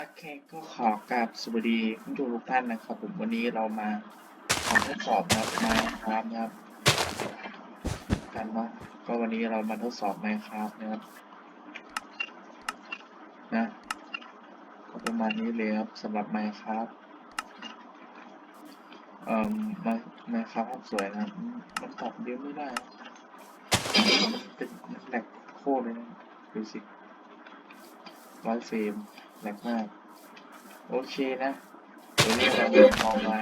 โอเคก็ขอกราบสวัสดีคุณผู้ชมทุกท่านนะครับ ผมวันนี้เรามาทำทดสอบนะครับมาครับนะครับกันเนาะก็วันนี้เรามาทดสอบ Minecraft นะครับนะก็ประมาณนี้เลยครับสำหรับ Minecraft เอ่อมา Minecraft ภาพสวยนะมันตัดเยอะไม่ได้มันเป็นมันแหลกโคตรเลยนะดูสิร้อยเฟรมแหลกมาก โอเคนะเดี๋ยวนี้เราเดินมองมา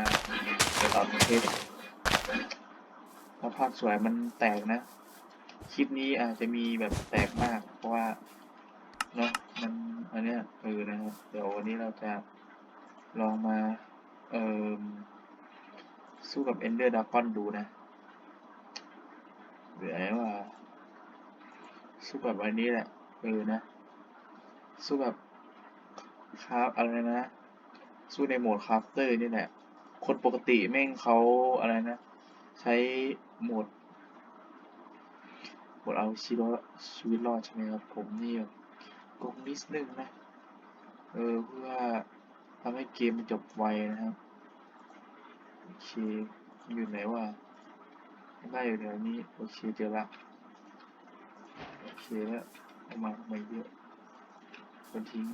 เดี๋ยวตอนประเทศภาพสวยมันแตกนะ คลิปนี้อาจจะมีแบบแตกมาก เพราะว่าเนาะมันอันเนี้ยเออนะครับเดี๋ยววันนี้เราจะลองมา เอ่อ สู้กับ Ender Dragon ดูนะเหลือว่า สู้แบบอันนี้แหละ เออนะ สู้แบบครับอะไรนะ สู้ในโหมดคราฟเตอร์นี่แหละ คนปกติแม่งเขาอะไรนะ ใช้โหมดโหมดเอาชีวิตรอดชีวิตรอดใช่ไหมครับ ผมนี่แบบกงนิดนึงนะ เออเพื่อทำให้เกมมันจบไวนะครับ โอเค อยู่ไหนวะได้อยู่แถวนี้ โอเคเจอละโอเคแล้วเอามาทำไมเยอะคนทิ้ง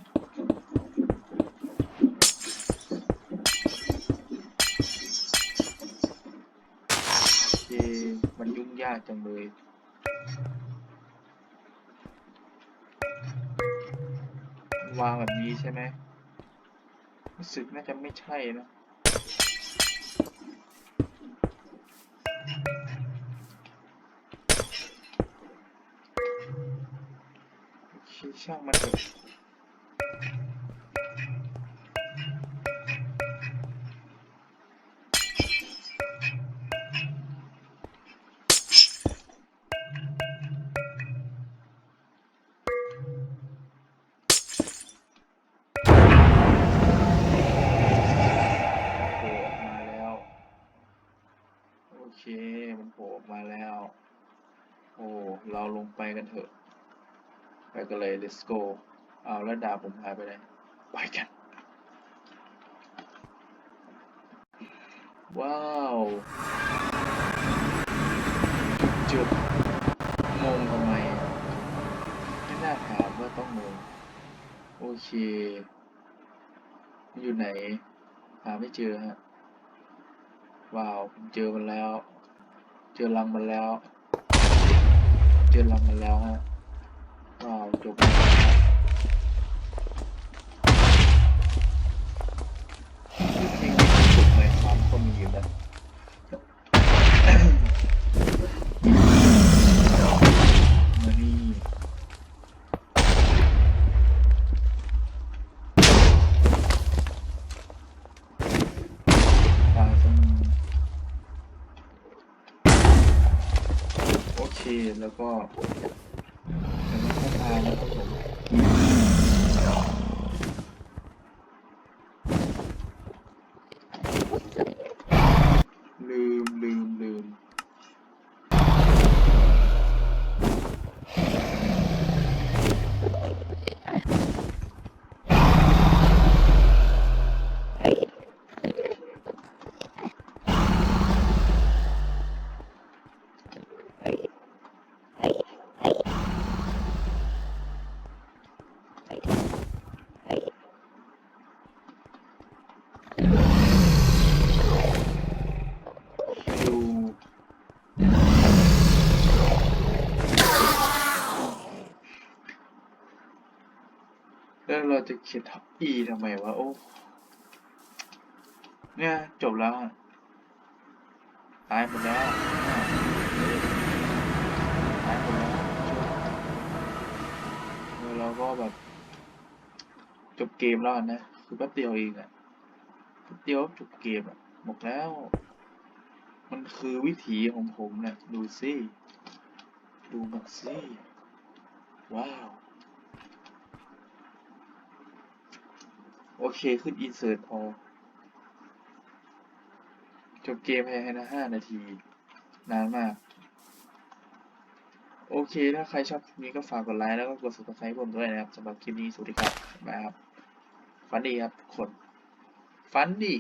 ยากจังเลยวาง แบบนี้ใช่ไหมรู้สึกน่าจะไม่ใช่นะ โอเคช่างมันเถอะ มันโผล่ออกมาแล้ว โอ้เราลงไปกันเถอะ ไปกันเลย let's go เอาแล้วดาบผมหายไปไหนไปกัน ว้าวจุดงงทำไมไม่น่าถามว่าต้องงงโอเค อยู่ไหน หาไม่เจอฮะว้าว ผมเจอมันแล้ว เจอรังมันแล้ว เจอรังมันแล้วฮะว้าวจบแล้ว แล้วก็แล้วก็ตายนะครับผมลืมลืมลืม ดู แล้วเราจะเขียนทับ e ทำไมวะโอ้เนี่ยจบแล้วตายหมดแล้วตายหมดแล้วเราก็แบบจบเกมแล้วนะคือแป๊บเดียวเองอะแป๊บเดียวจบเกมอะหมดแล้ว มันคือวิถีของผมนะดูสิดูมันสิว้าว โอเคขึ้นอินเสิร์ตพอจบเกมภายในห้านาที นานมาก โอเค ถ้าใครชอบคลิปนี้ก็ฝากกดไลค์แล้วก็กด subscribe ผมด้วยนะครับสำหรับคลิปนี้สวัสดีครับ บ๊ายบายครับฟันดีครับทุกคนฟันดี